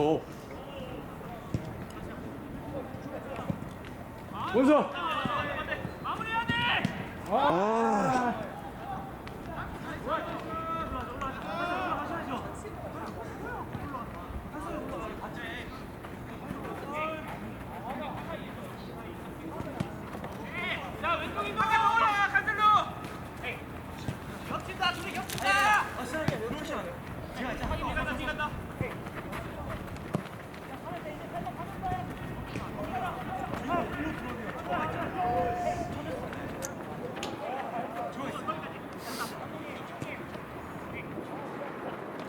오. 원서. 아. 자 왼쪽 이동해 올라가 간절로 겹친다 둘이 겹친다 뒤간다 뒤간다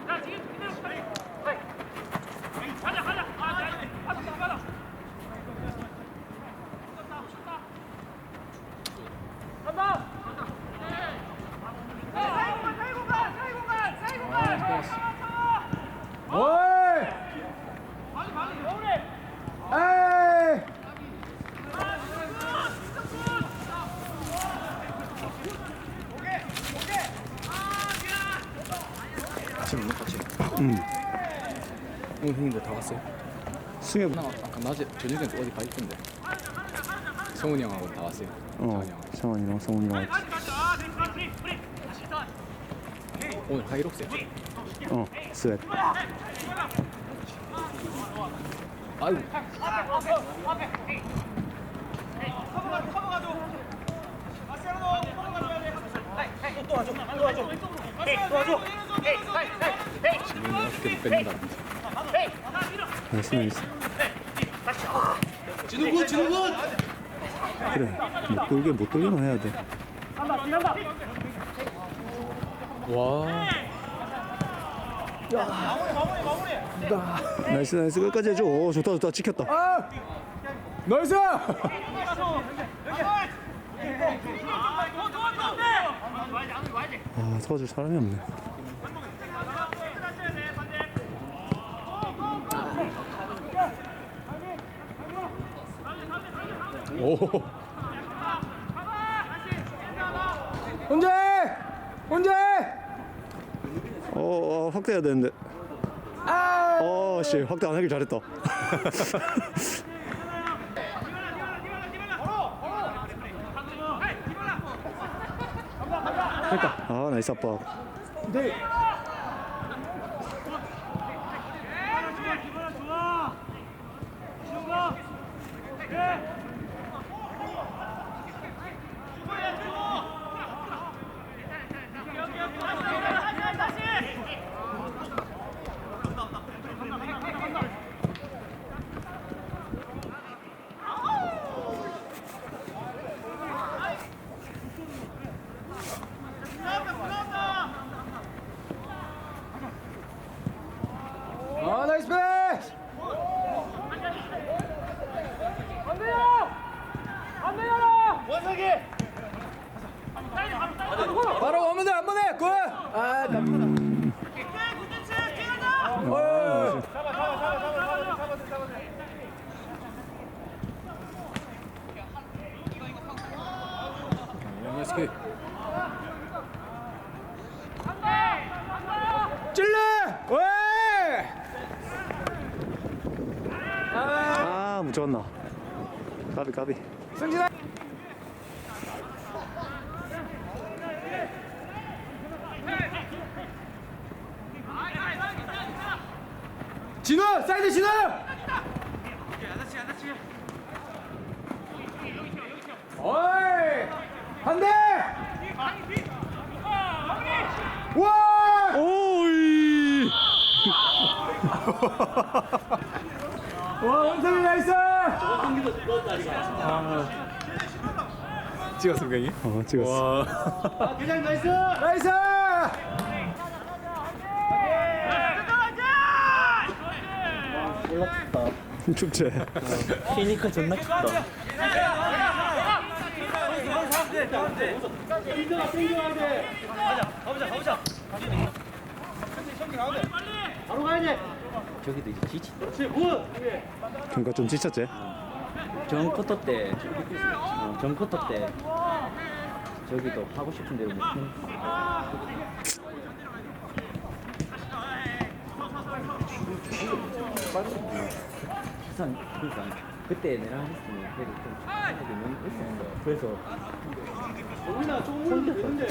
자 지금 그대로 가자 가자 아 자, 가자 가자 간다 사이공간 사이공간 사이공간 사이공간 오이. 에이. 아침 못 같이. 음. 오늘 형님들 다 왔어요? 승엽. 나 아까 낮에 저녁에 어디 가 있던데. 성훈이 형하고 다 왔어요. 어. 장훈이 형. 성원이랑 성훈이랑 아 오늘 하이록스. 어 스웩. 아이고. 또 와줘 또 와줘 또 와줘 지금 어떻게 못 뺏는다. 나이스 나이스. 진우군 진우군 그래. 못 돌게 못 돌게만 해야 돼. 간다 뒤간다 와. 나이스 나이스 끝까지 해줘. 오, 좋다 좋다 지켰다. 아. 나이스. 아 도와줄 사람이 없네. 오. 언제? 언제? 어, 어 확대해야 되는데. 아. 어, 씨 확대 안 하길 잘했다. 아 나이스 아빠. 네. 아 나이스 패스. 바로 오면 돼, 한번 해. 굿. 아, 남. 어. 나이스 킥. 찔러. 왜? 묻혀갔나. 까비 까비. 승진아. 진우, 사이드 진우. 어이, 한 대. 와! 오이. 와, 원성이 나이스! 찍었어, 병이? 어 찍었어. 나이스! 축제. 저기도 이제 지치 그러니까 좀 지쳤지. 전 쿼터 때, 어, 전 쿼터 때 저기도 하고 싶은 대로 못 해. 부산 그러니까 그때 내가 했으면 그래도 좀 축하하게 너무 있었어. 그래서 우리나 조금 오른쪽 되는데.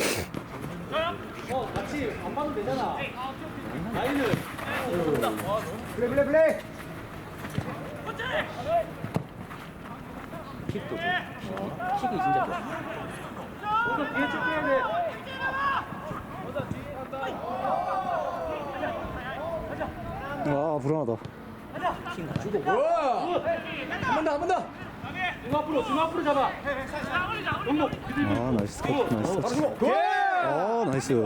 어, 같이 안 봐도 되잖아. 라인을. 플레이 플레이 플레이 킥도 좋아. 어, 킥이 진짜 좋아. 오늘 뒤에 체크해야 돼. 아 불안하다 킥 주고 한번 더 한 번 더 중 앞으로, 중 앞으로 잡아. 아 나이스 컷 나이스 굿아 나이스 에이!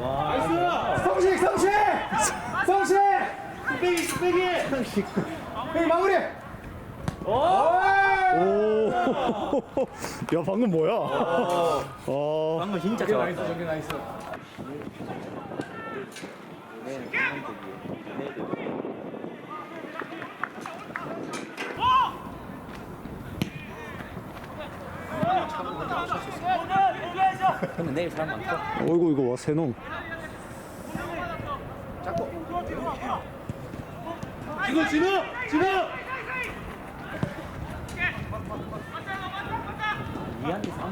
나이스! 성식 성식 성식 스페기, 스페기! 여기 마무리 오! 오야 방금 뭐야 어 방금 진짜 좋았다. 저기 나이스. 근데 내일 사람 많다. 어이구 이거 와 새놈 지금, 지금! 지금!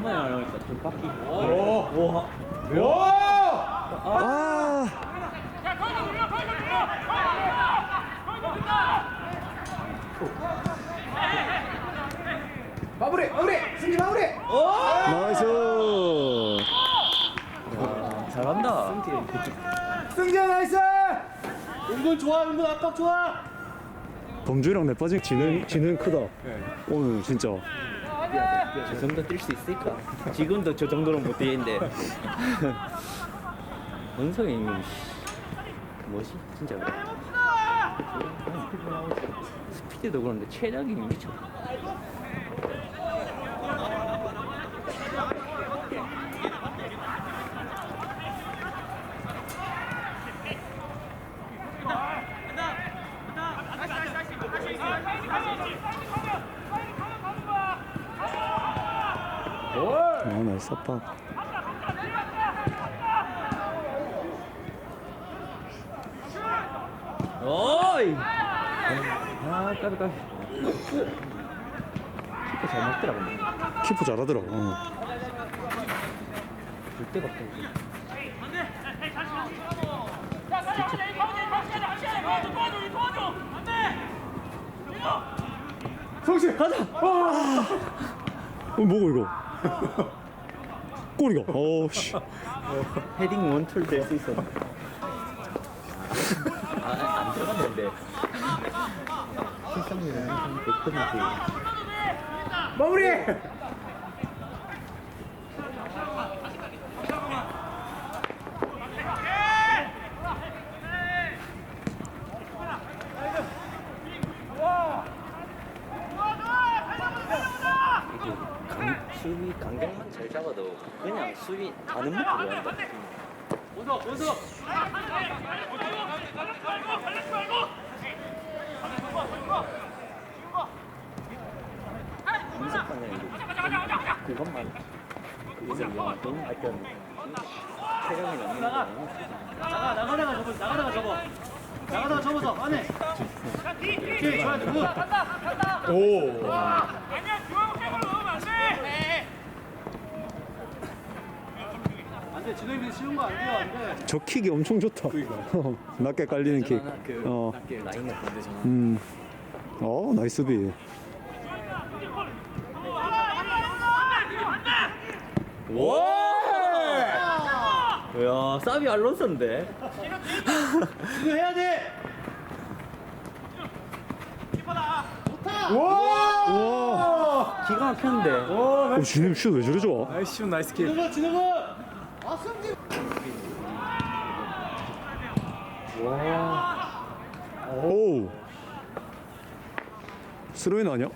이한테 3만 원 하니까 돈 깎이고. 오! 아! 마무리 마무리! 승지 마무리! 나이스! 잘한다. 승지 나이스! 은근 좋아, 은근 압박 좋아! 범주랑 내 빠진 지는 지는 크다. 오늘 진짜 저 정도 뛸 수 있을까? 지금도 저 정도는 못 뛰는데. 원성이 뭐지? 진짜. 스피드도 그런데 체력이 미쳐. 아 압박 어이! 아, 까비, 까비. 키퍼 잘 먹더라, 근데. 키프 잘하더라 어. 줄 데가 없다. 성식 가자 어 뭐고 이거 꼬리가 어 씨 헤딩 원툴 될 수 있어. 아, 안 들어갔는데. 실성률은 한 100%. 마무리 수비 강경만 잘 잡아도 그냥 수비 다른 목표로 한다. 원서, 원서! 분석 방향이 그것만 그래서 영돈 발전 체력이 넘는 거 나가, 접어, 나가다가 접어. 나가다가 접어서, 안에. 오케이, 좋아, 누구? 오 안 돼, 진호 형님 쉬운 거 안 돼요, 안 돼. 저 킥이 엄청 좋다. 어, 낮게 깔리는 킥. 그 어. 저는. 음. 어 나이스 비. 야 사비 알론소인데. 이거 해야 돼! 와! 기가 막혔는데. 어 진임 슛왜 저래 좋아 나이스 슛, 나이스 킬. 진호가, 진호가! 오. 스로인 아니야?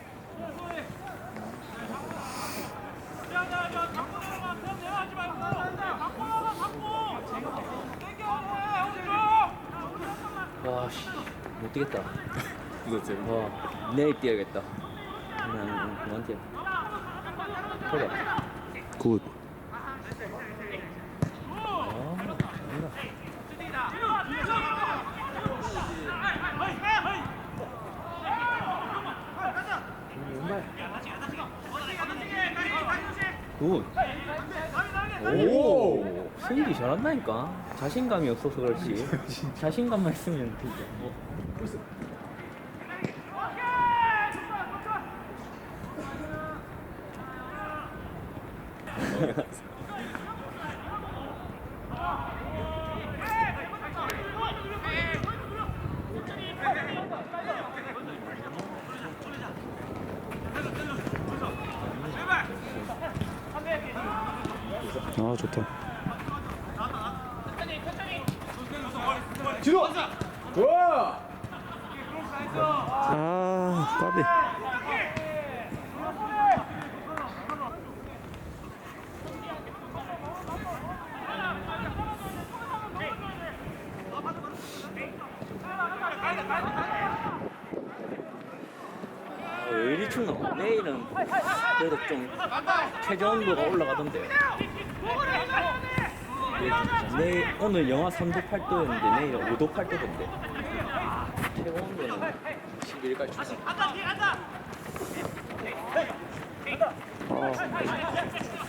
와 씨. 못 뛰겠다. 이거 제와 내일 뛰어야겠다. 그냥 그만 뛰어. 그래 굿 굿. 오. 승기 잘한다니까. 자신감이 없어서 그렇지. 자신감만 있으면 되죠. 뭐. 아 좋다 진호 좋아 아 까비 아, 왜 이리 춥노? 내일은 그래도 좀 최저 온도가 올라가던데. 내일 오늘 영하 3도 8도였는데 내일은 5도 8도던데. 최고 온도는 11일까지 추워. 나이스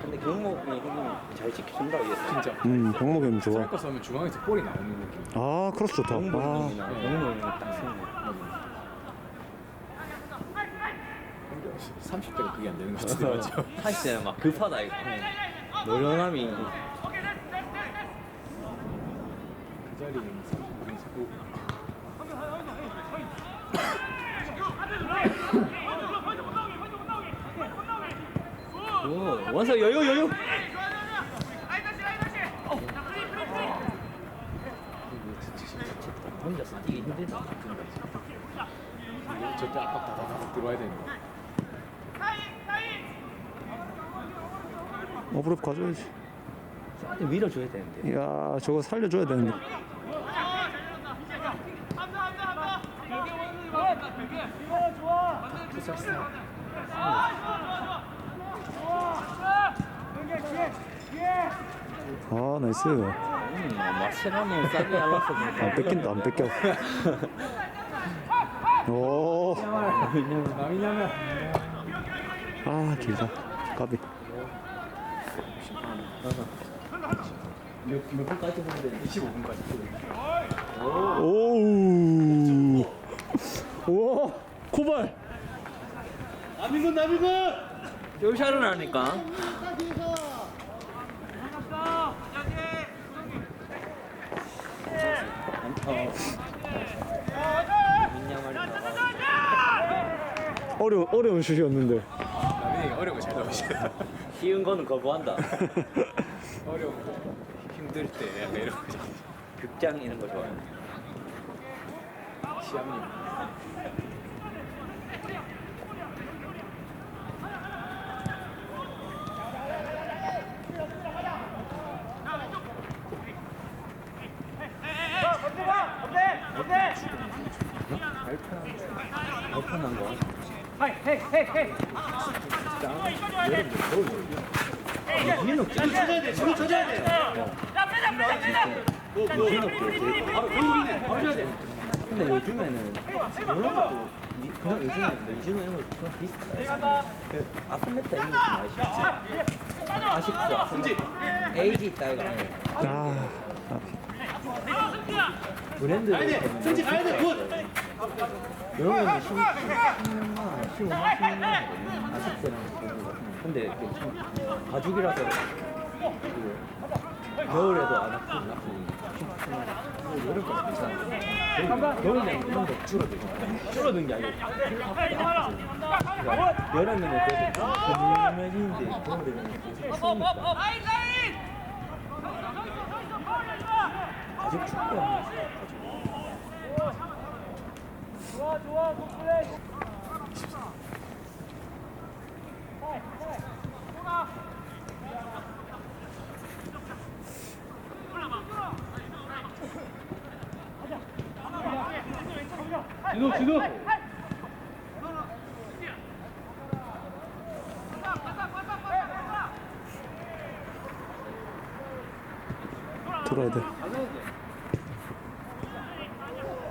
근데 경목이 형님이 잘 지켜준다 이랬어. 진짜. 음 병목이 형 좋아 중앙에서 볼이 나오는 느낌. 아 크로스 좋다 아 형님이나 경목 형님이 딱 쓰네. 30대가 그게 안 되는 것 같은데 맞죠? 사실은 막 급하다 이거. 노련함이 그 자리는 39. 오, 원석 여유 여유. 혼자서 뛰기 힘들다. 저때 압박 다다닥 들어와야 되는 거. 오브랩 가져야지 쟤한테 밀어줘야 되는데. 이야 저거 살려줘야 되는데 아 나이스 음, 마체라노 싸게 알았어 안. 뺏긴다 안 뺏겨 오. 아 길다 까비 몇, 몇 분까지 보면 되는데? 25분까지. 오우 오 코발 쫄샤를 하니까. 어려 어려운 슛이었는데 나민이 어려운 거잘 나오시네. 쉬운 거는 거부한다. 어려운 거 힘들 때 약간 이런 거 잘. 극장 이런 거 좋아해. 시합님. 불편한 거. 민호 찌 쳐줘야 돼 지금 쳐줘야 돼. 근데 요즘에는 이런 것도 이- 그냥 요즘에 이준호 이런 거 비슷해. 그 아슬레타 이런 거좀 많이 쉽지. 아식스 아슬레타. AG 따위가 아니야. 아. 브랜드. 승지 가야 돼 굿 이런 거는 10, 10년 만, 15만, 16만 하거든. 아식스랑 그런 거 같은 거. 근데 참 가죽이라서 그 겨울에도 안 아프고 안 아프고 여름까지 괜찮은데 겨울에는 이런 거 줄어들고 줄어든 게 아니고 여름에는 그래도 건강해지는데 겨울에는 계속 추우니까. 가죽 축구 들어야 돼.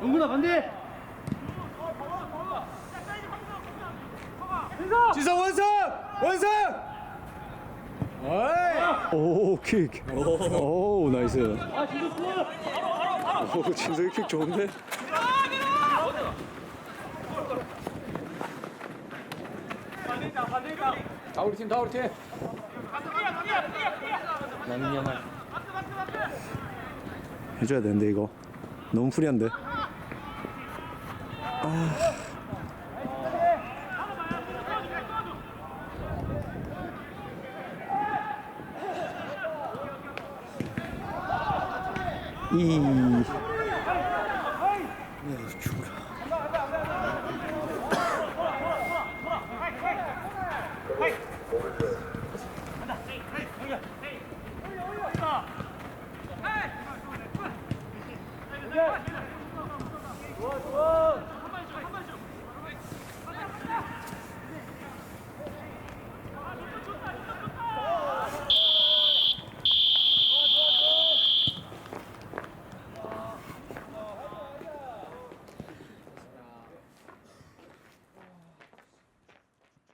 응구나 반대. 킥. 오, 나이스. 오, 진석이 킥 좋은데? 다 우리 팀, 다 우리 팀. 남녀만 해줘야 되는데, 이거. 너무 프리한데. 아. 이.